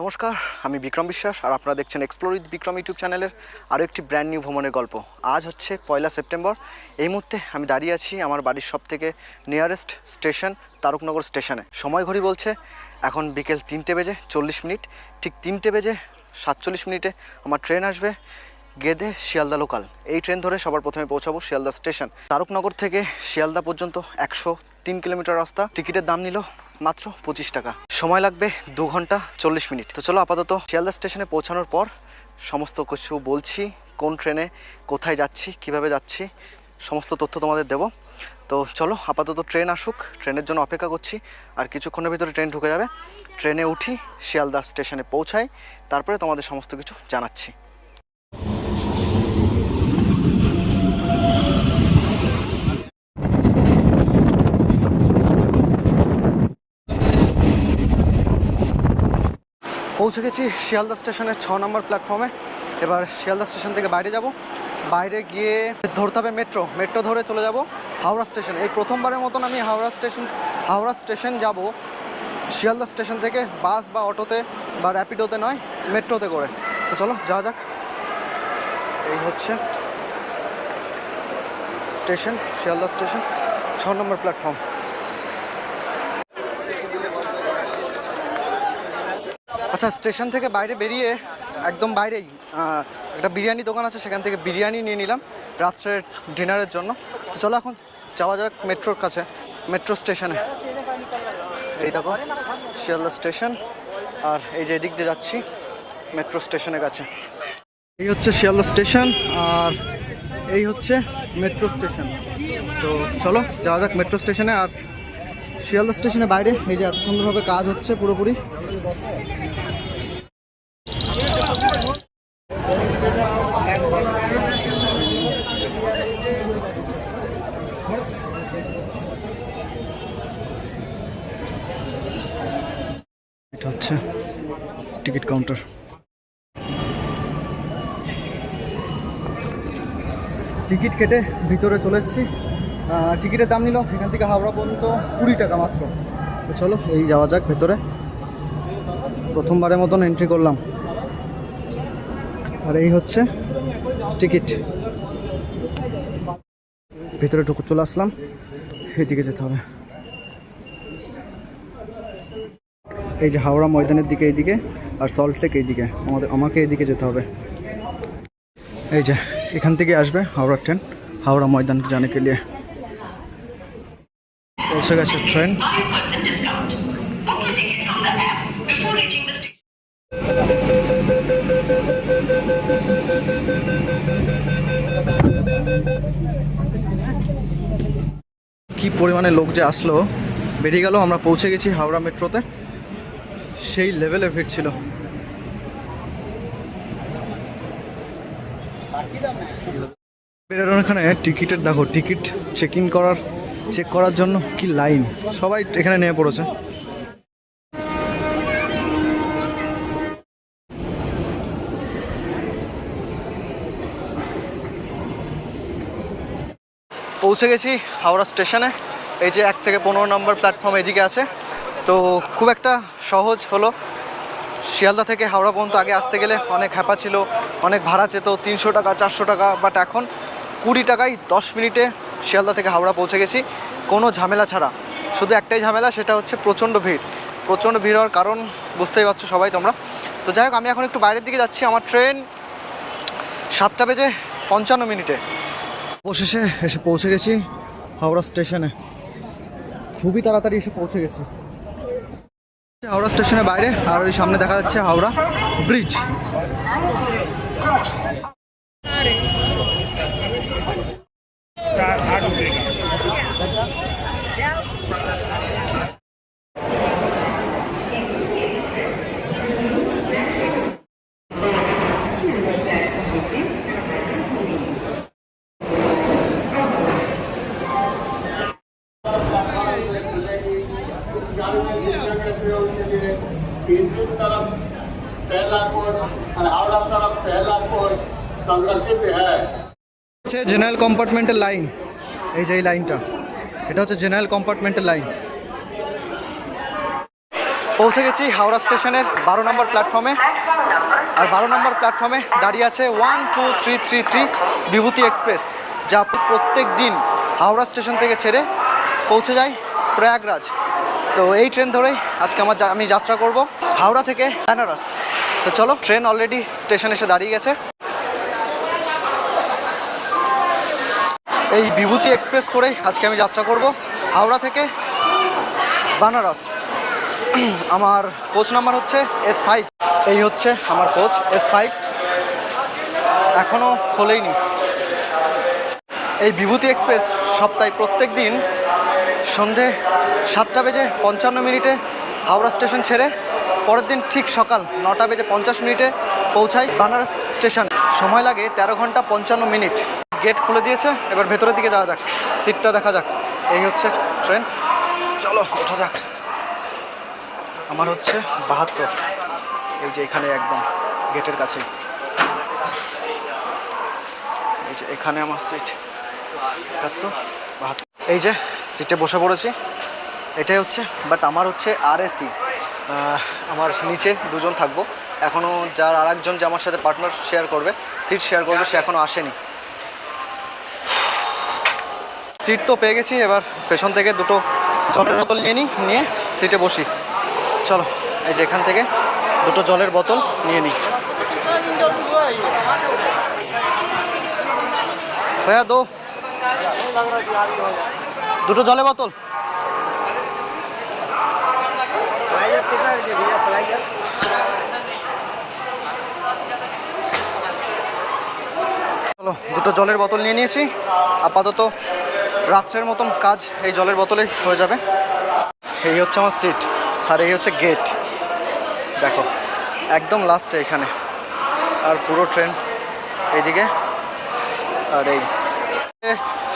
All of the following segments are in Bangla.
নমস্কার, আমি বিক্রম বিশ্বাস আর আপনারা দেখছেন এক্সপ্লোর উইথ বিক্রম ইউটিউব চ্যানেলের আরও একটি ব্র্যান্ড নিউ ভ্রমণের গল্প। আজ হচ্ছে পয়লা সেপ্টেম্বর। এই মুহূর্তে আমি দাঁড়িয়ে আছি আমার বাড়ির সব থেকে নিয়ারেস্ট স্টেশন তারকনগর স্টেশনে সময় ঘড়ি বলছে, এখন বিকেল তিনটে বেজে চল্লিশ মিনিট। ঠিক তিনটে বেজে সাতচল্লিশ মিনিটে আমার ট্রেন আসবে গেদে শিয়ালদা লোকাল এই ট্রেন ধরে সবার প্রথমে পৌঁছাবো শিয়ালদা স্টেশন তারকনগর থেকে শিয়ালদা পর্যন্ত একশো তিন কিলোমিটার রাস্তা। টিকিটের দাম নিল মাত্র পঁচিশ টাকা। সময় লাগবে দু ঘণ্টা চল্লিশ মিনিট। তো চলো আপাতত শিয়ালদা স্টেশনে পৌঁছানোর পর সমস্ত কিছু বলছি, কোন ট্রেনে কোথায় যাচ্ছি, কীভাবে যাচ্ছি, সমস্ত তথ্য তোমাদের দেবো। তো চলো আপাতত ট্রেন আসুক, ট্রেনের জন্য অপেক্ষা করছি, আর কিছুক্ষণের ভিতরে ট্রেন ঢুকে যাবে। ট্রেনে উঠি, শিয়ালদা স্টেশনে পৌঁছাই, তারপরে তোমাদের সমস্ত কিছু জানাচ্ছি। পৌঁছে গেছি শিয়ালদা স্টেশনের ছ নম্বর প্ল্যাটফর্মে এবার শিয়ালদা স্টেশন থেকে বাইরে যাব। বাইরে গিয়ে ধরতে হবে মেট্রো মেট্রো ধরে চলে যাব হাওড়া স্টেশন। এই প্রথমবারের মতন আমি হাওড়া স্টেশন হাওড়া স্টেশন যাব। শিয়ালদা স্টেশন থেকে বাস বা অটোতে বা র্যাপিডোতে নয় মেট্রোতে করে। তো চলো যা যাক। এই হচ্ছে স্টেশন, শিয়ালদা স্টেশন, ছ নম্বর প্ল্যাটফর্ম আচ্ছা স্টেশন থেকে বাইরে বেরিয়ে একদম বাইরেই একটা বিরিয়ানি দোকান আছে, সেখান থেকে বিরিয়ানি নিয়ে নিলাম রাত্রের ডিনারের জন্য। তো চলো এখন যাওয়া যাক মেট্রোর কাছে, মেট্রো স্টেশনে। এই দেখো, শিয়ালদা স্টেশন, আর এই যে এদিক দিয়ে যাচ্ছি মেট্রো স্টেশনের কাছে। এই হচ্ছে শিয়ালদা স্টেশন, আর এই হচ্ছে মেট্রো স্টেশন। তো চলো, যাওয়া যাক মেট্রো স্টেশনে, আর শিয়ালদা স্টেশনের বাইরে, এই যে এত সুন্দরভাবে কাজ হচ্ছে পুরোপুরি। টিকিট কেটে ভিতরে চলে এসেছি। টিকিটের দাম নিল এখান থেকে হাওড়া পর্যন্ত কুড়ি টাকা মাত্র। চলো, এই যাওয়া যাক ভেতরে। প্রথমবারের মতন এন্ট্রি করলাম। আর এই হচ্ছে টিকিট। ভেতরে টুকু চলে আসলাম। এদিকে যেতে হবে। এই যে হাওড়া ময়দানের দিকে এইদিকে, আর সল্টলেক এইদিকে। আমাদের, আমাকে এইদিকে যেতে হবে। এই যে এখান থেকে আসবে হাওড়া ট্রেন, হাওড়া ময়দান জানে কে লিয়ে। পৌঁছে গেছে ট্রেন। কি পরিমাণে লোক যে আসলো, বেরিয়ে গেল, আমরা পৌঁছে গেছি হাওড়া মেট্রোতে। সেই লেভেলে ভিড় ছিল। এখানে টিকিটের, দেখো, টিকিট চেক ইন করার চেক করার জন্য কি লাইন? সবাই এখানে নেমে পড়েছে। পৌঁছে গেছি হাওড়া স্টেশনে। এই যে এক থেকে পনেরো নম্বর প্ল্যাটফর্ম এদিকে আছে। তো খুব একটা সহজ হলো। শিয়ালদা থেকে হাওড়া পর্যন্ত আগে আসতে গেলে অনেক হ্যাপা ছিল, অনেক ভাড়া চেত তিনশো টাকা, চারশো টাকা বাট এখন কুড়ি টাকায় দশ মিনিটে শিয়ালদা থেকে হাওড়া পৌঁছে গেছি। কোনো ঝামেলা ছাড়া। শুধু একটাই ঝামেলা, সেটা হচ্ছে প্রচণ্ড ভিড়। প্রচণ্ড ভিড় হওয়ার কারণ বুঝতেই পারছ সবাই তোমরা। তো যাই হোক, আমি এখন একটু বাইরের দিকে যাচ্ছি। আমার ট্রেন সাতটা বেজে পঞ্চান্ন মিনিটে। অবশেষে এসে পৌঁছে গেছি হাওড়া স্টেশনে। খুবই তাড়াতাড়ি এসে পৌঁছে গেছি। হাওড়া স্টেশনের বাইরে, আর ওই সামনে দেখা যাচ্ছে হাওড়া ব্রিজ। জেনারেল কম্পার্টমেন্টের লাইন এই যে এই লাইনটা এটা হচ্ছে জেনারেল কম্পার্টমেন্টের লাইন পৌঁছে গেছি হাওড়া স্টেশনের বারো নম্বর প্ল্যাটফর্মে আর বারো নম্বর প্ল্যাটফর্মে দাঁড়িয়ে আছে one two three three three Bibhuti express যা প্রত্যেক দিন হাওড়া স্টেশন থেকে ছেড়ে পৌঁছে যায় প্রয়াগরাজ। তো এই ট্রেন ধরেই আজকে আমার আমি যাত্রা করব হাওড়া থেকে বেনারস। তো চলো, ট্রেন অলরেডি স্টেশন এসে দাঁড়িয়ে গেছে। এই বিভূতি এক্সপ্রেস করে আজকে আমি যাত্রা করব হাওড়া থেকে বানারস। আমার কোচ নাম্বার হচ্ছে এস ফাইভ। এই হচ্ছে আমার কোচ এস ফাইভ। এখনও খোলেইনি। এই বিভূতি এক্সপ্রেস সপ্তাহে প্রত্যেক দিন সন্ধে সাতটা বেজে পঞ্চান্ন মিনিটে হাওড়া স্টেশন ছেড়ে পরের দিন ঠিক সকাল নটা বেজে পঞ্চাশ মিনিটে পৌঁছায় বানারস স্টেশন। সময় লাগে তেরো ঘণ্টা পঞ্চান্ন মিনিট। গেট খুলে দিয়েছে, এবার ভেতরের দিকে যাওয়া যাক। সিটটা দেখা যাক। এই হচ্ছে ট্রেন। চলো, ওঠা যাক। আমার হচ্ছে বাহাত্তর। এই যে এখানে একদম গেটের কাছে। এই যে এখানে আমার সিট। একাত্তর, বাহাত্তর। এই যে সিটে বসে পড়েছি। এটাই হচ্ছে বাট আমার হচ্ছে আর এসি আমার নিচে দুজন থাকব। এখনও যার আর একজন যে আমার সাথে পার্টনার শেয়ার করবে সিট শেয়ার করবে, সে এখনও আসেনি। সিট তো পেয়ে গেছি, এবার পেছন থেকে দুটো জলের বোতল নিয়ে নিই, নিয়ে সিটে বসি। চলো, এই যে এখান থেকে দুটো জলের বোতল নিয়ে নিই। ভাইয়া দো। দুটো জলের বোতল? দুটো জলের বোতল নিয়ে নিয়েছি। আপাতত রাত্রের মতন কাজ এই জলের বোতলেই হয়ে যাবে। এই হচ্ছে আমার সিট, আর এই হচ্ছে গেট দেখো, একদম লাস্টে এখানে। আর পুরো ট্রেন এইদিকে। আর এই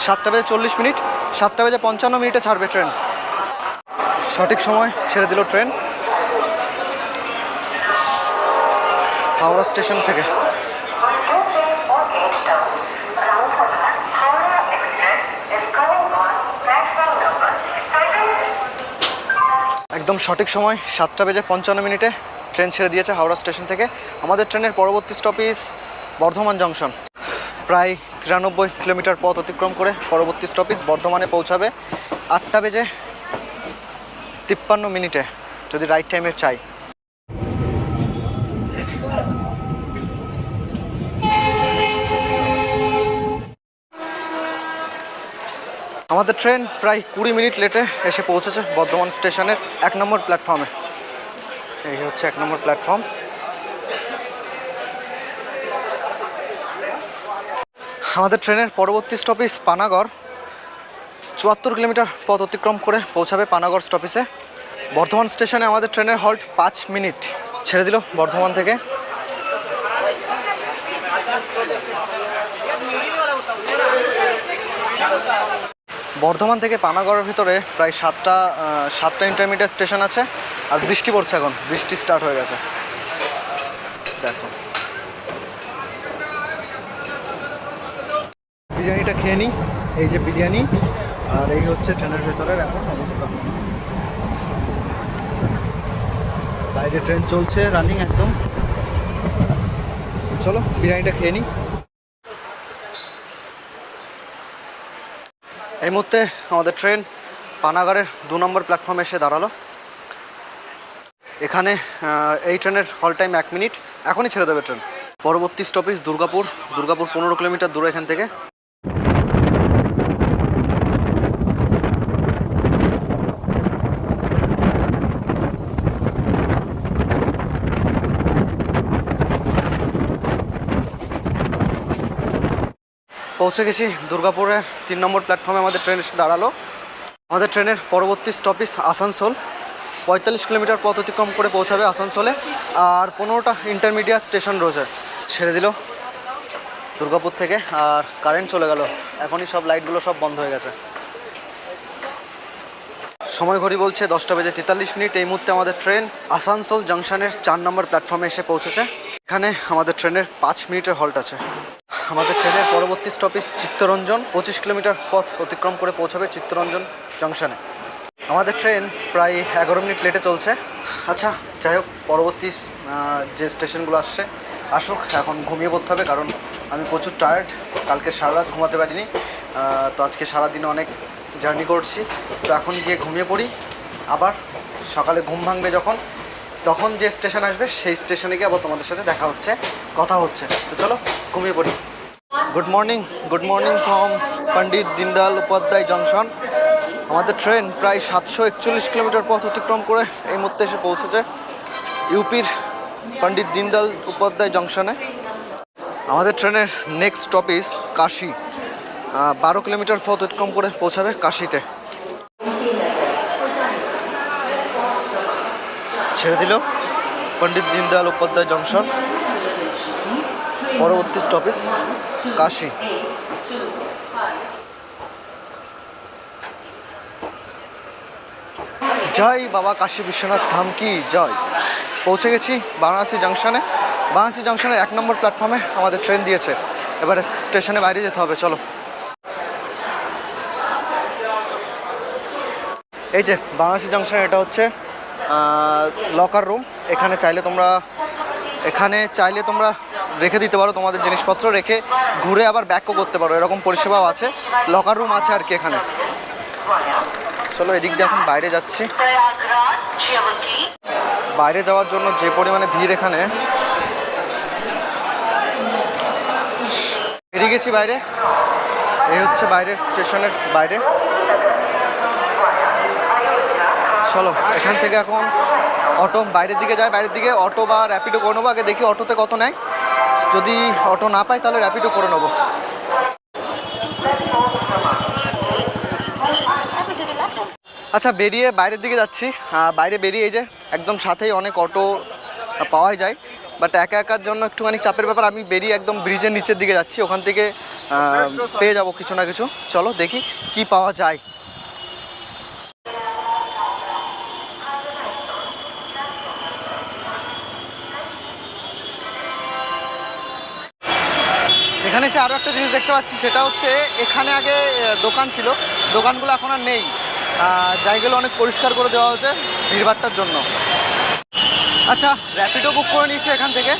সাতটা বেজে চল্লিশ মিনিট, সাতটা বেজে পঞ্চান্ন মিনিটে ছাড়বে ট্রেন। সঠিক সময় ছেড়ে দিল ট্রেন। হাওড়া স্টেশন থেকে। একদম সঠিক সময় সাতটা বেজে পঞ্চান্ন মিনিটে ট্রেন ছেড়ে দিয়েছে হাওড়া স্টেশন থেকে। আমাদের ট্রেনের পরবর্তী স্টপেজ বর্ধমান জংশন প্রায় তিরানব্বই কিলোমিটার পথ অতিক্রম করে পরবর্তী স্টপেজ বর্ধমানে পৌঁছাবে আটটা বেজে তিপ্পান্ন মিনিটে, যদি রাইট টাইমে চাই। আমাদের ট্রেন প্রায় কুড়ি মিনিট লেটে এসে পৌঁছেছে বর্ধমান স্টেশনের এক নম্বর প্ল্যাটফর্মে এই হচ্ছে এক নম্বর প্ল্যাটফর্ম আমাদের ট্রেনের পরবর্তী স্টপেজ পানাগড়। চুয়াত্তর কিলোমিটার পথ অতিক্রম করে পৌঁছাবে পানাগড় স্টপেজে বর্ধমান স্টেশনে আমাদের ট্রেনের হল্ট পাঁচ মিনিট। ছেড়ে দিল বর্ধমান থেকে। বর্ধমান থেকে পানাগড়ের ভিতরে প্রায় সাতটা সাতটা ইন্টারমিডিয়েট স্টেশন আছে। আর বৃষ্টি পড়ছে এখন। বৃষ্টি স্টার্ট হয়ে গেছে। দেখো। বিরিয়ানিটা খেয়ে নিই। এই যে বিরিয়ানি, আর এই হচ্ছে ট্রেনের ভেতরের এখন অবস্থা। বাইরে ট্রেন চলছে রানিং একদম। চলো, বিরিয়ানিটা খেয়ে নিই। এই মুহূর্তে আমাদের ট্রেন পানাগড়ের দু নম্বর প্ল্যাটফর্মে এসে দাঁড়াল। এখানে এই ট্রেনের হল টাইম এক মিনিট এখনই ছেড়ে দেবে ট্রেন। পরবর্তী স্টপেজ দুর্গাপুর দুর্গাপুর পনেরো কিলোমিটার দূরে এখান থেকে। পৌঁছে গেছি দুর্গাপুরের তিন নম্বর প্ল্যাটফর্মে আমাদের ট্রেন এসে দাঁড়াল। আমাদের ট্রেনের পরবর্তী স্টপেজ আসানসোল। পঁয়তাল্লিশ কিলোমিটার পথ অতিক্রম করে পৌঁছাবে আসানসোলে। আর পনেরোটা ইন্টারমিডিয়েট স্টেশন রয়েছে। ছেড়ে দিল। দুর্গাপুর থেকে আর কারেন্ট চলে গেল। এখনই সব লাইটগুলো সব বন্ধ হয়ে গেছে। সময় ঘড়ি বলছে দশটা বেজে তেতাল্লিশ মিনিট। এই মুহূর্তে আমাদের ট্রেন আসানসোল জংশনের চার নম্বর প্ল্যাটফর্মে এসে পৌঁছেছে। এখানে আমাদের ট্রেনের পাঁচ মিনিটের হল্ট আছে। আমাদের ট্রেনের পরবর্তী স্টপেজ চিত্তরঞ্জন। পঁচিশ কিলোমিটার পথ অতিক্রম করে পৌঁছাবে চিত্তরঞ্জন জংশনে আমাদের ট্রেন প্রায় এগারো মিনিট লেটে চলছে। আচ্ছা যাই হোক, পরবর্তী যে স্টেশনগুলো আসছে আসুক, এখন ঘুমিয়ে পড়তে হবে কারণ আমি প্রচুর টায়ার্ড কালকে সারা রাত ঘুমাতে পারিনি। তো আজকে সারাদিন অনেক জার্নি করছি। তো এখন গিয়ে ঘুমিয়ে পড়ি। আবার সকালে ঘুম ভাঙবে যখন, তখন যে স্টেশন আসবে, সেই স্টেশনে গিয়ে আবার তোমাদের সাথে দেখা হচ্ছে, কথা হচ্ছে। তো চলো, ঘুমিয়ে পড়ি। Good morning good morning from Pandit Deendayal Upadhyay junction আমাদের ট্রেন প্রায় সাতশো একচল্লিশ কিলোমিটার পথ অতিক্রম করে এই মুহূর্তে এসে পৌঁছেছে। ইউপির পণ্ডিত দীনদয়াল উপাধ্যায় জংশনে। আমাদের ট্রেনের নেক্সট স্টপেজ কাশি। বারো কিলোমিটার পথ অতিক্রম করে পৌঁছাবে কাশিতে। ছেড়ে দিল পণ্ডিত দীনদয়াল উপাধ্যায় জংশন। পরবর্তী স্টপেজ কাশি। জয় বাবা কাশী বিশ্বনাথ, ধাম কি? জয়। পৌঁছে গেছি বারাণসী জাংশনে। বারাণসী জাংশনের এক নম্বর প্ল্যাটফর্মে আমাদের ট্রেন দিয়েছে। এবারে স্টেশনে বাইরে যেতে হবে, চলো। এই যে বারাণসী জাংশন, এটা হচ্ছে লকার রুম এখানে চাইলে তোমরা, এখানে চাইলে তোমরা রেখে দিতে পারো তোমাদের জিনিসপত্র, রেখে ঘুরে আবার ব্যাকও করতে পারো। এরকম পরিষেবাও আছে। লকার রুম আছে আর কি এখানে। চলো এদিক দিয়ে এখন বাইরে যাচ্ছি। বাইরে যাওয়ার জন্য যে পরিমাণে ভিড় এখানে। বেরিয়ে গেছি বাইরে। এই হচ্ছে বাইরের স্টেশনের বাইরে। চলো, এখান থেকে এখন অটো বাইরের দিকে যায়, বাইরের দিকে অটো বা র্যাপিডো করে নেব। আগে দেখি অটোতে কত নেয়। যদি অটো না পাই, তাহলে র্যাপিডো করে নেব। আচ্ছা বেরিয়ে বাইরের দিকে যাচ্ছি। বাইরে বেরিয়ে এই যে একদম সাথেই অনেক অটো পাওয়া যায়। বাট একা একার জন্য একটুখানি চাপের ব্যাপার, আমি বেরিয়ে একদম ব্রিজের নিচের দিকে যাচ্ছি। ওখান থেকে পেয়ে যাব কিছু না কিছু। চলো দেখি কি পাওয়া যায়। এখানে এসে আরও একটা জিনিস দেখতে পাচ্ছি, সেটা হচ্ছে এখানে আগে দোকান ছিল। দোকানগুলো এখন আর নেই। জায়গাগুলো অনেক পরিষ্কার করে দেওয়া হয়েছে ভিড়ভাট্টার জন্য। আচ্ছা র্যাপিডো বুক করে নিয়েছি এখান থেকে।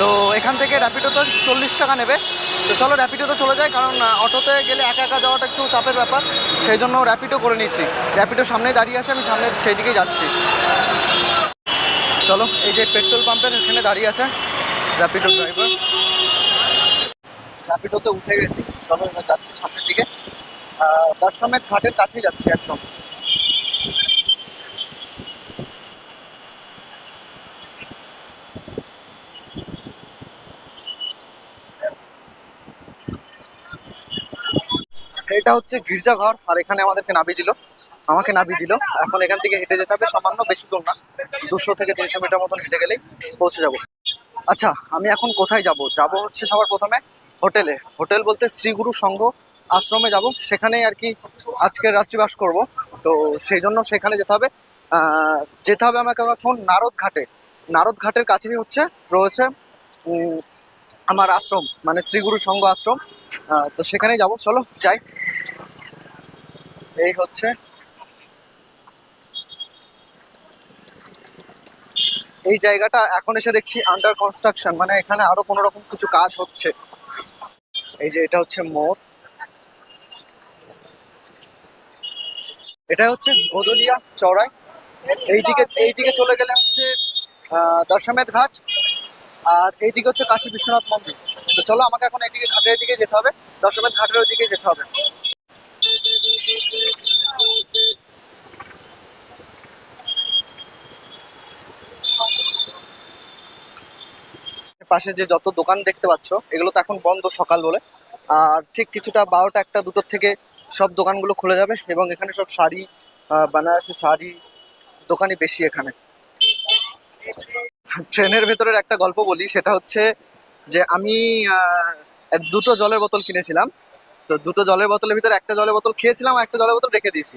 তো এখান থেকে র্যাপিডোতে চল্লিশ টাকা নেবে। তো চলো র্যাপিডোতে চলে যায় কারণ অটোতে গেলে একা একা যাওয়াটা একটু চাপের ব্যাপার। সেই জন্য র্যাপিডো করে নিয়েছি। র্যাপিডো সামনে দাঁড়িয়ে আছে, আমি সামনে সেই দিকেই যাচ্ছি। চলো, এই যে পেট্রোল পাম্পের এখানে দাঁড়িয়ে আছে র্যাপিডো ড্রাইভার র্যাপিডোতে উঠে গেছি। চলো যাচ্ছি সামনের দিকে। দর্শমের ঘাটের কাছেই যাচ্ছি একদম। এটা হচ্ছে গির্জাঘর, আর এখানে আমাদেরকে নামিয়ে দিল। আমাকে নামিয়ে দিল। এখন এখান থেকে হেঁটে যেতে হবে, সামান্য বেশি দূর না। দুশো থেকে তিনশো মিটার মতন হেঁটে গেলেই পৌঁছে যাব। আচ্ছা আমি এখন কোথায় যাব? যাব হচ্ছে সবার প্রথমে হোটেলে। হোটেল বলতে শ্রীগুরু সংঘ আশ্রমে যাব। সেখানেই আর কি আজকের আজকে রাত্রিবাস করব। তো সেই জন্য সেখানে যেতে হবে। যেতে হবে আমাকে এখন নারদ ঘাটে নারদ ঘাটের কাছেই হচ্ছে, রয়েছে আমার আশ্রম মানে শ্রীগুরু সংঘ আশ্রম। তো সেখানেই যাব চলো যাই। এই হচ্ছে। এই জায়গাটা এখন এসে দেখছি আন্ডার কনস্ট্রাকশন মানে এখানে আরও কোনো রকম কিছু কাজ হচ্ছে। এই যে এটা হচ্ছে মোড়। এটা হচ্ছে গোদলিয়া চড়াই এইদিকে এইদিকে চলে গেলে হচ্ছে আহ, দশমেধ ঘাট। আর এইদিকে হচ্ছে কাশী বিশ্বনাথ মন্দির। তো চলো আমাকে এখন এইদিকে ঘাটের দিকে যেতে হবে দশমেধ ঘাটের ওইদিকে যেতে হবে। পাশে যে যত দোকান দেখতে পাচ্ছ, এগুলো তো এখন বন্ধ সকাল বলে। আর ঠিক কিছুটা বারোটা একটা দুটোর থেকে সব দোকানগুলো খুলে যাবে এবং এখানে সব শাড়ি বানারসি শাড়ি দোকানই বেশি এখানে। ট্রেনের ভেতরের একটা গল্প বলি, সেটা হচ্ছে যে আমি দুটো জলের বোতল কিনেছিলাম। তো দুটো জলের বোতলের ভিতরে একটা জলের বোতল খেয়েছিলাম আর একটা জলের বোতল রেখে দিয়েছি।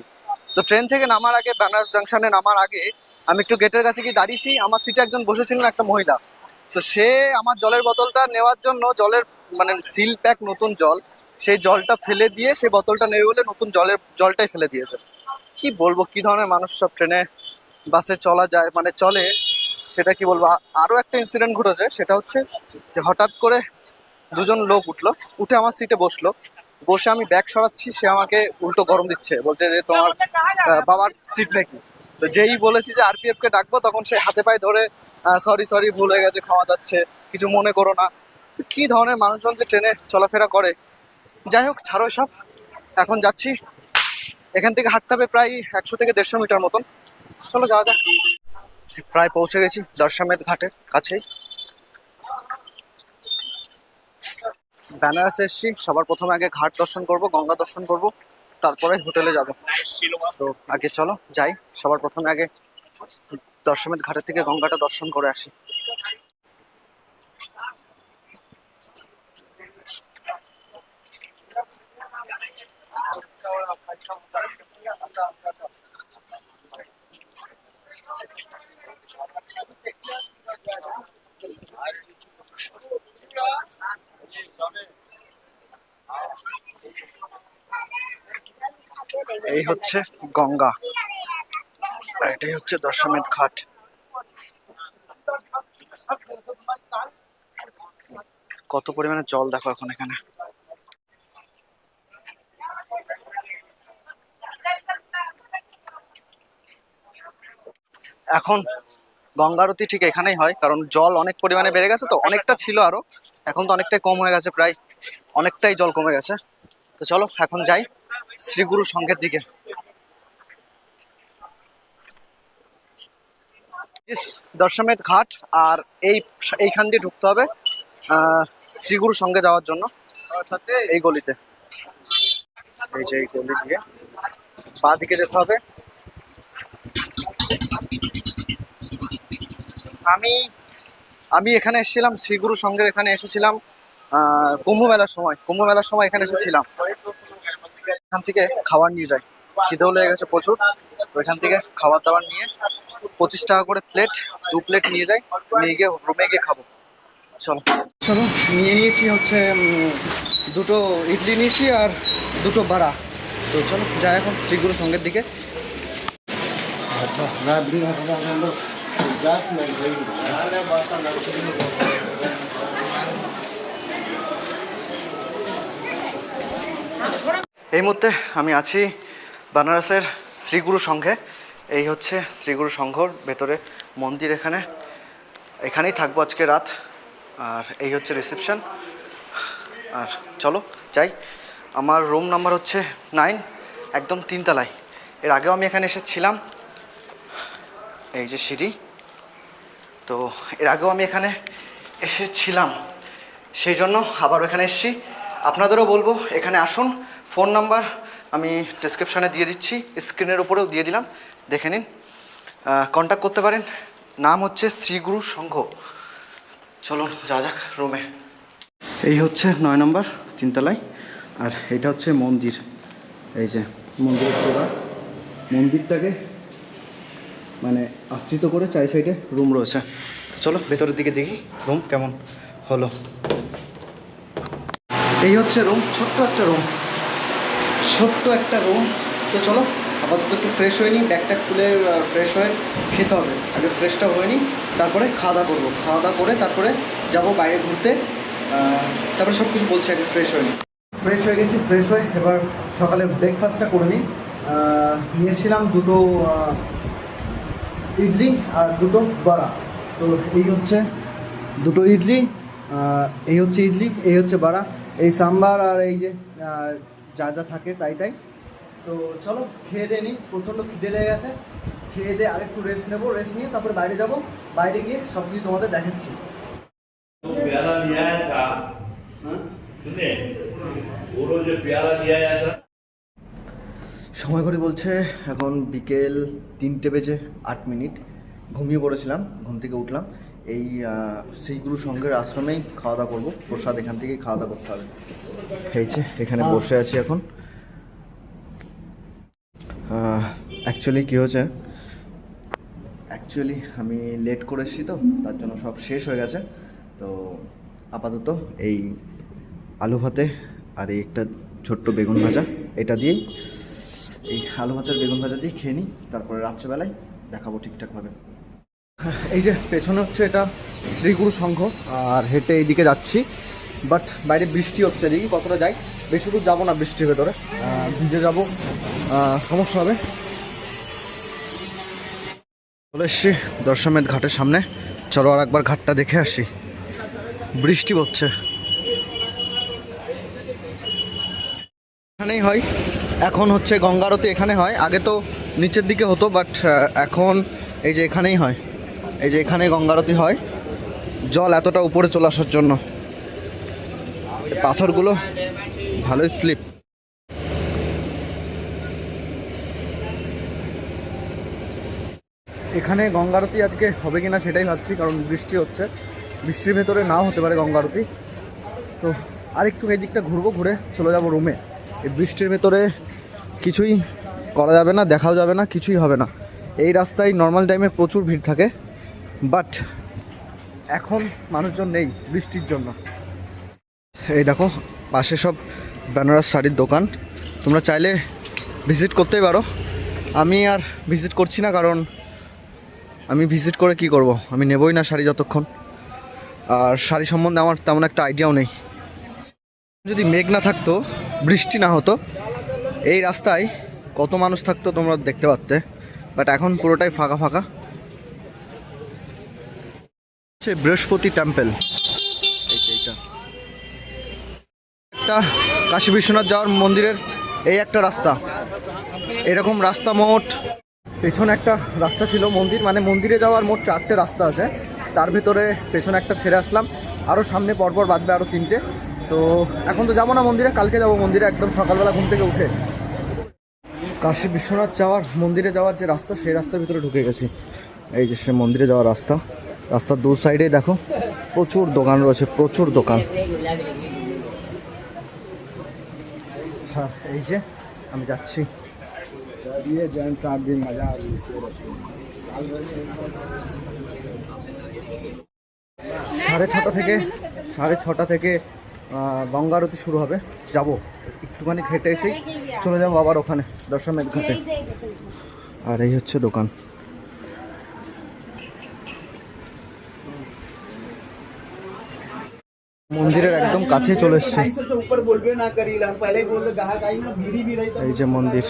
তো ট্রেন থেকে নামার আগে, বেনারস জাংশনে নামার আগে আমি একটু গেটের কাছে গিয়ে দাঁড়িয়েছি। আমার সিটে একজন বসেছিলেন একটা মহিলা। তো সে আমার জলের বোতলটা নেওয়ার জন্য জলের মানে সিল প্যাক নতুন জল, সেই জলটা ফেলে দিয়ে সেই বোতলটা নেবে বলে নতুন জলের, জলটাই ফেলে দিয়েছে। কি বলব, কি ধরনের মানুষ সব ট্রেনে বাসে চলা যায় মানে চলে। সেটা কি বলব? আ- আরও একটা ইনসিডেন্ট ঘটেছে, সেটা হচ্ছে যে হঠাৎ করে দুজন লোক উঠল, উঠে আমার সিটে বসল। বসে আমি ব্যাগ সরাচ্ছি, সে আমাকে উল্টো গরম দিচ্ছে, বলছে যে তোমার বাবার সিট নাকি? তো যেই বলেছি যে আরপিএফ কে ডাকবো, তখন সে হাতে পায়ে ধরে সরি সরি ভুল হয়ে গেছে, ক্ষমা যাচ্ছে কিছু মনে করো না। তো কি ধরনের মানুষজন যে ট্রেনে চলাফেরা করে? যাই হোক, ছাড়ো সব এখন যাচ্ছি। এখান থেকে হাঁটতে হবে প্রায় একশো থেকে দেড়শো মিটার মতন। চলো, যাওয়া যাক। প্রায় পৌঁছে গেছি দর্শামেদ ঘাটের কাছেই। বেনারসে এসেছি, সবার প্রথমে আগে ঘাট দর্শন করব, গঙ্গা দর্শন করব, তারপরে হোটেলে যাব। তো আগে চলো, যাই, সবার প্রথমে আগে দর্শমেদ ঘাটের থেকে গঙ্গাটা দর্শন করে আসি। এই হচ্ছে গঙ্গা। এটাই হচ্ছে দশমেধ ঘাট। কত পরিমাণে জল দেখো এখন এখানে। এখন গঙ্গারতি ঠিক এখানেই হয়, কারণ জল অনেক পরিমাণে বেড়ে গেছে তো, অনেকটা ছিল আরও। এখন তো অনেকটাই কম হয়ে গেছে প্রায়, অনেকটাই জল কমে গেছে। তো চলো, এখন যাই। শ্রীগুরু সংঘের দিকে। ইস, ঘাট আর এই এইখান দিয়ে ঢুকতে হবে শ্রীগুরু সঙ্গে যাওয়ার জন্য এই গলিতে। এই যে এই গলি দিয়ে বা দিকে যেতে হবে। আমি আমি এখানে এসেছিলাম শ্রীগুরু সঙ্গের এখানে এসেছিলাম কুম্ভ মেলার সময় কুম্ভ মেলার সময় এখানে এসেছিলাম। এখান থেকে খাবার নিয়ে যাই খিদেও লেগে গেছে প্রচুর। তো এখান থেকে খাবার দাবার নিয়ে পঁচিশ টাকা করে প্লেট দু প্লেট নিয়ে যাই নিয়ে গিয়ে রুমে গিয়ে খাব। চলো। চলো নিয়ে নিয়েছি হচ্ছে দুটো ইডলি নিয়েছি আর দুটো বাড়া। তো চলো যাই এখন শ্রীগুরু সঙ্গের দিকে। এই মুহূর্তে আমি আছি বানারসের শ্রীগুরু সংঘে। এই হচ্ছে শ্রীগুরু সংঘর ভেতরে মন্দির এখানে। এখানেই থাকব আজকে রাত, আর এই হচ্ছে রিসেপশন আর চলো যাই। আমার রুম নাম্বার হচ্ছে নাইন একদম তিনতলায়। এর আগেও আমি এখানে এসেছিলাম। এই যে সিঁড়ি। তো এর আগেও আমি এখানে এসেছিলাম। সেই জন্য আবার এখানে এসেছি। আপনাদেরও বলব, এখানে আসুন। ফোন নাম্বার আমি ডেসক্রিপশানে দিয়ে দিচ্ছি স্ক্রিনের উপরেও দিয়ে দিলাম, দেখে নিন। কন্ট্যাক্ট করতে পারেন। নাম হচ্ছে শ্রীগুরু সংঘ। চলুন, যা যাক রুমে এই হচ্ছে নয় নম্বর তিনতলায়, আর এটা হচ্ছে মন্দির। এই যে মন্দিরের চূড়া। মন্দিরটাকে মানে আশ্রিত করে চারি সাইডে রুম রয়েছে। চলো, ভেতরের দিকে দেখি রুম কেমন হলো। এই হচ্ছে রুম ছোট্ট একটা রুম ছোট্ট একটা রুম তো চলো, আপাতত একটু ফ্রেশ হয়ে নিই ব্যাগটা খুলে ফ্রেশ হয়ে, খেতে হবে। আগে ফ্রেশটা হয়ে নিই, তারপরে খাওয়া দাওয়া করব। খাওয়া দাওয়া করে তারপরে যাব বাইরে ঘুরতে। তারপরে সব কিছু বলছি, আগে ফ্রেশ হয়ে নিই। ফ্রেশ হয়ে গেছি ফ্রেশ হয়ে এবার সকালে ব্রেকফাস্টটা করে নিই। নিয়ে এসেছিলাম দুটো ইডলি আর দুটো বড়া। তো এই হচ্ছে দুটো ইডলি এই হচ্ছে ইডলি, এই হচ্ছে বড়া। এই সাম্বার আর এই যে যা যা থাকে তাই তাই। তো চলো খেয়ে দিয়ে নিই। প্রচণ্ড খিদে লেগে গেছে। খেয়ে দিয়ে আরেকটু রেস্ট নেব। রেস্ট নিয়ে তারপরে বাইরে যাব। বাইরে গিয়ে সব কিছু তোমাদের দেখাচ্ছি। সময় করে বলছে এখন বিকেল তিনটে বেজে আট মিনিট। ঘুমিয়ে পড়েছিলাম। ঘুম থেকে উঠলাম। এই আহ, শ্রীগুরু সংঘের আশ্রমেই খাওয়া দাওয়া করব। প্রসাদ এখান থেকেই খাওয়া দাওয়া করতে হবে। হয়েছে এখানে বসে আছি এখন। অ্যাকচুয়ালি কী হয়েছে? অ্যাকচুয়ালি আমি লেট করে এসেছি তো তার জন্য সব শেষ হয়ে গেছে। তো আপাতত এই আলু ভাতে আর এই একটা ছোট্ট বেগুন ভাজা এটা দিয়েই এই আলু ভাতের বেগুন ভাজা দিয়ে খেয়ে নিই। তারপরে রাত্রেবেলায় দেখাবো ঠিকঠাকভাবে। এই যে পেছনে হচ্ছে এটা শ্রীগুরু সংঘ, আর হেঁটে এইদিকে যাচ্ছি। বাট বাইরে বৃষ্টি হচ্ছে এদিকে কতটা যাই বেশি দূর যাব না বৃষ্টির ভেতরে। ভিজে যাব। সমস্যা হবে। চলে এসছি দর্শমেদ ঘাটের সামনে। চলো আর একবার ঘাটটা দেখে আসি। বৃষ্টি হচ্ছে। এখানেই হয়। এখন হচ্ছে গঙ্গারতি এখানে হয়। আগে তো নিচের দিকে হতো বাট এখন এই যে এখানেই হয়। এই যে এখানে গঙ্গারতি হয়, জল এতটা উপরে চলে আসার জন্য। পাথরগুলো ভালোই স্লিপ এখানে গঙ্গারতি আজকে হবে কিনা সেটাই ভাবছি, কারণ বৃষ্টি হচ্ছে। বৃষ্টির ভেতরে নাও হতে পারে গঙ্গারতি। তো আরেকটু এই দিকটা ঘুরবো, ঘুরে চলে যাব রুমে এই বৃষ্টির ভেতরে কিছুই করা যাবে না, দেখাও যাবে না, কিছুই হবে না। এই রাস্তায় নর্মাল টাইমে প্রচুর ভিড় থাকে। বাট এখন মানুষজন নেই বৃষ্টির জন্য। এই দেখো, পাশে সব বেনারস শাড়ির দোকান। তোমরা চাইলে ভিজিট করতেই পারো। আমি আর ভিজিট করছি না কারণ আমি ভিজিট করে কি করব? আমি নেবই না শাড়ি যতক্ষণ। আর শাড়ি সম্বন্ধে আমার তেমন একটা আইডিয়াও নেই। যদি মেঘ না থাকতো, বৃষ্টি না হতো, এই রাস্তায় কত মানুষ থাকতো তোমরা দেখতে পারতে। বাট এখন পুরোটাই ফাঁকা ফাঁকা। হচ্ছে বৃহস্পতি টেম্পেল। একটা কাশী বিশ্বনাথ যাওয়ার মন্দিরের এই একটা রাস্তা। এরকম রাস্তা মোট, পেছনে একটা রাস্তা ছিল মন্দির মানে মন্দিরে যাওয়ার মোট চারটে রাস্তা আছে। তার ভিতরে পেছনে একটা ছেড়ে আসলাম। আরও সামনে পরপর বাঁধবে আরও তিনটে। তো এখন তো যাব না মন্দিরে, কালকে যাব মন্দিরে, একদম সকালবেলা ঘুম থেকে উঠে। কাশী বিশ্বনাথ যাওয়ার, মন্দিরে যাওয়ার যে রাস্তা, সেই রাস্তার ভিতরে ঢুকে গেছি। এই যে সে মন্দিরে যাওয়ার রাস্তা। রাস্তার দু সাইডে দেখো, প্রচুর দোকান রয়েছে, প্রচুর দোকান। হ্যাঁ এই যে আমি যাচ্ছি। সাড়ে ছটা থেকে, সাড়ে ছটা থেকে গঙ্গা আরতি শুরু হবে। যাব, একটুখানি হেঁটে এসেই চলে যাব আবার ওখানে দর্শনের ঘাটে। আর এই হচ্ছে দোকান। মন্দিরের একদম কাছে চলে এসছে এই যে মন্দির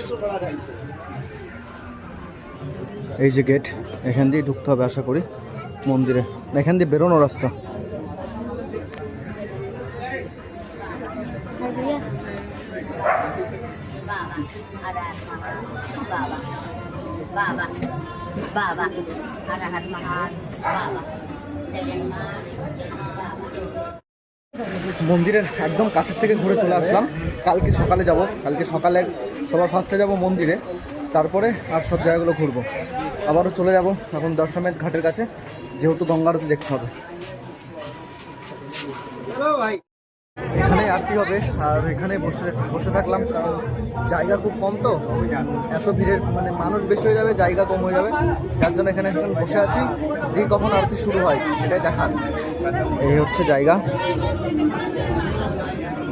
এই যে গেট এখান দিয়ে ঢুকতে হবে আশা করি মন্দিরে এখান দিয়ে বেরোনো রাস্তা বাবা বাবা বাবা মন্দিরের একদম কাছের থেকে ঘুরে চলে আসলাম। কালকে সকালে যাব। কালকে সকালে সবার ফার্স্টে যাব মন্দিরে। তারপরে আর সব জায়গাগুলো ঘুরবো। আবারও চলে যাব এখন দর্শমের ঘাটের কাছে। যেহেতু গঙ্গারতি দেখতে হবে। এখানে আরতি হবে? আর এখানে বসে বসে থাকলাম কারণ জায়গা খুব কম তো। এত ভিড়ের মানে মানুষ বেশি হয়ে যাবে জায়গা কম হয়ে যাবে। যার জন্য এখানে এখন বসে আছি। দেখি কখন আরতি শুরু হয় সেটাই দেখার। এই হচ্ছে জায়গা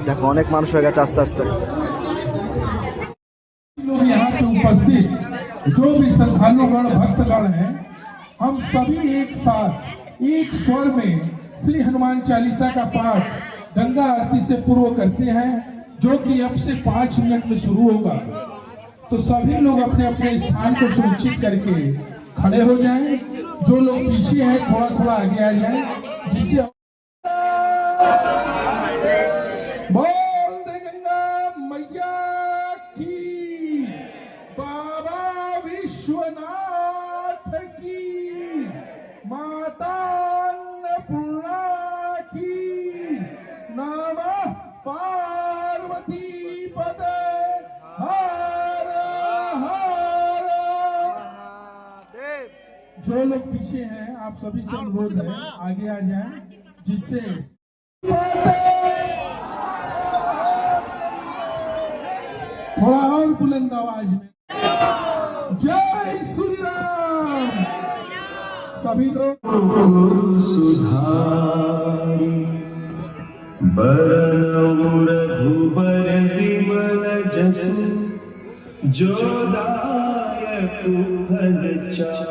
দেখো অনেক মানুষ হয়ে গেছে আস্তে আস্তে लोग यहाँ पे उपस्थित जो भी श्रद्धालुगण भक्तगण हैं हम सभी एक साथ एक स्वर में श्री हनुमान चालीसा का पाठ गंगा आरती से पूर्व करते हैं जो कि अब से पाँच मिनट में शुरू होगा तो सभी लोग अपने अपने स्थान को सुनिश्चित करके खड़े हो जाएं जो लोग पीछे हैं थोड़ा थोड़ा आगे आ जाएं गंगा मैया की बाबा विश्वनाथ की माता की नमः पार्वती जो लोग पीछे हैं आप सभी से अनुरोध है आगे आ जाए जिससे थोड़ा और बुलंद आवाज़ में। जय श्री राम। सभी लोग रघुबर विमल जसु जोदायक फलचारी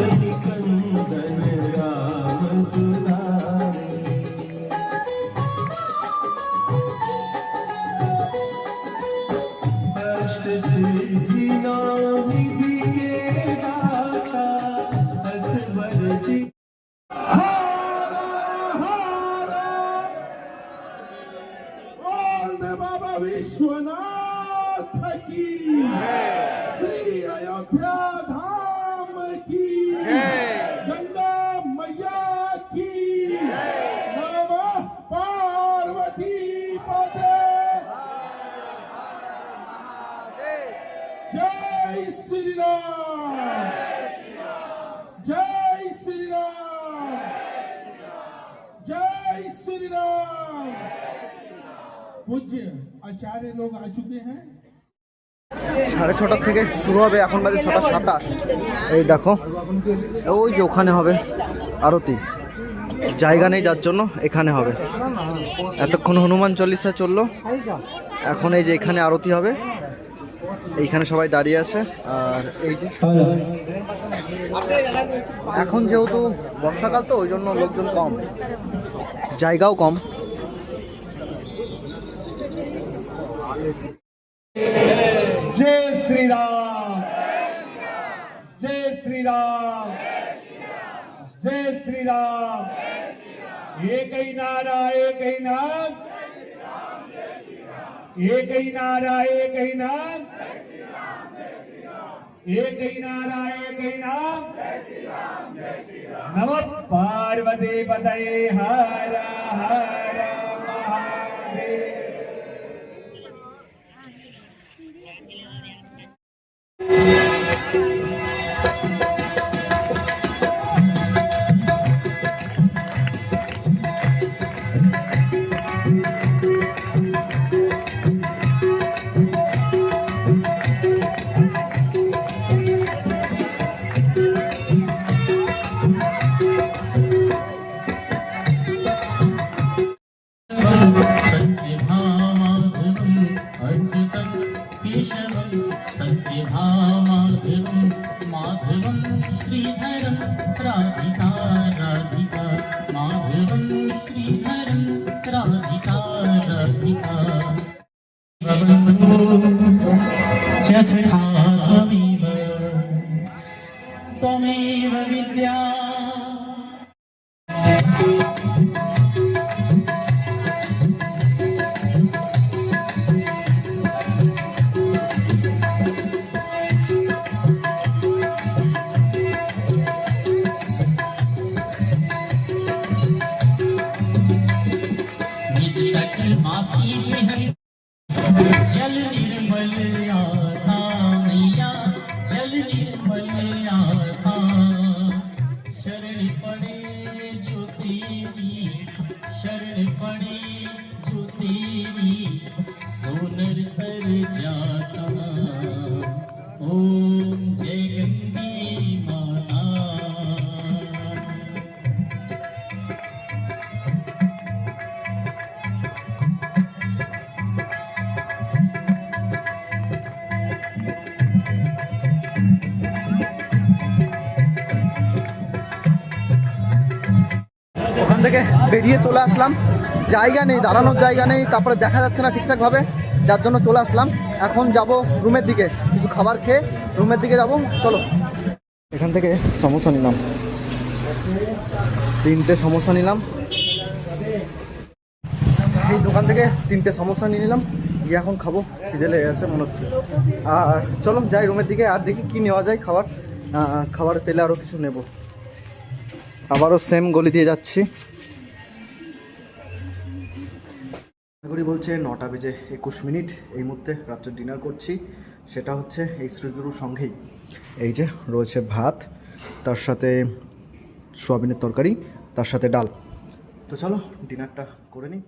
पूज्य आचार्य लोग आ चुके हैं সাড়ে ছটা থেকে শুরু হবে এখন বাজে ছটা সাতাশ এই দেখো ওই যে ওখানে হবে আরতি জায়গা নেই যার জন্য এখানে হবে এতক্ষণ হনুমান চল্লিশা চললো এখন এই যে এখানে আরতি হবে এইখানে সবাই দাঁড়িয়ে আছে আর এই যে এখন যেহেতু বর্ষাকাল তো ওই জন্য লোকজন কম জায়গাও কম श्री राम जय श्री राम जय श्री राम एक ही नारा एक ही नाम। एक ही नारा एक ही नाम। एक ही नारा एक ही नाम। नमः पार्वती पतये हर हर महादेव। ജീവവിദ്യ থেকে বেরিয়ে চলে আসলাম। জায়গা নেই, দাঁড়ানোর জায়গা নেই, তারপরে দেখা যাচ্ছে না ঠিকঠাকভাবে, যার জন্য চলে আসলাম। এখন যাব রুমের দিকে, কিছু খাবার খেয়ে রুমের দিকে যাব, চলো। এখান থেকে সমোসা নিলাম। তিনটে সমোসা নিলাম। এই দোকান থেকে তিনটে সমস্যা নিয়ে নিলাম। গিয়ে এখন খাব, খিদে লেগে গেছে মনে হচ্ছে। আর চলো যাই রুমের দিকে, আর দেখি কি নেওয়া যায় খাবার। খাবার পেলে আরও কিছু নেব। আবারও সেম গলি দিয়ে যাচ্ছি। ঘড়ি বলছে নটা বেজে একুশ মিনিট। এই মুহূর্তে রাত্রে ডিনার করছি। সেটা হচ্ছে এই শ্রীগুরুর সঙ্গেই। এই যে রয়েছে ভাত, তার সাথে সোয়াবিনের তরকারি, তার সাথে ডাল। তো চলো ডিনারটা করে নিই।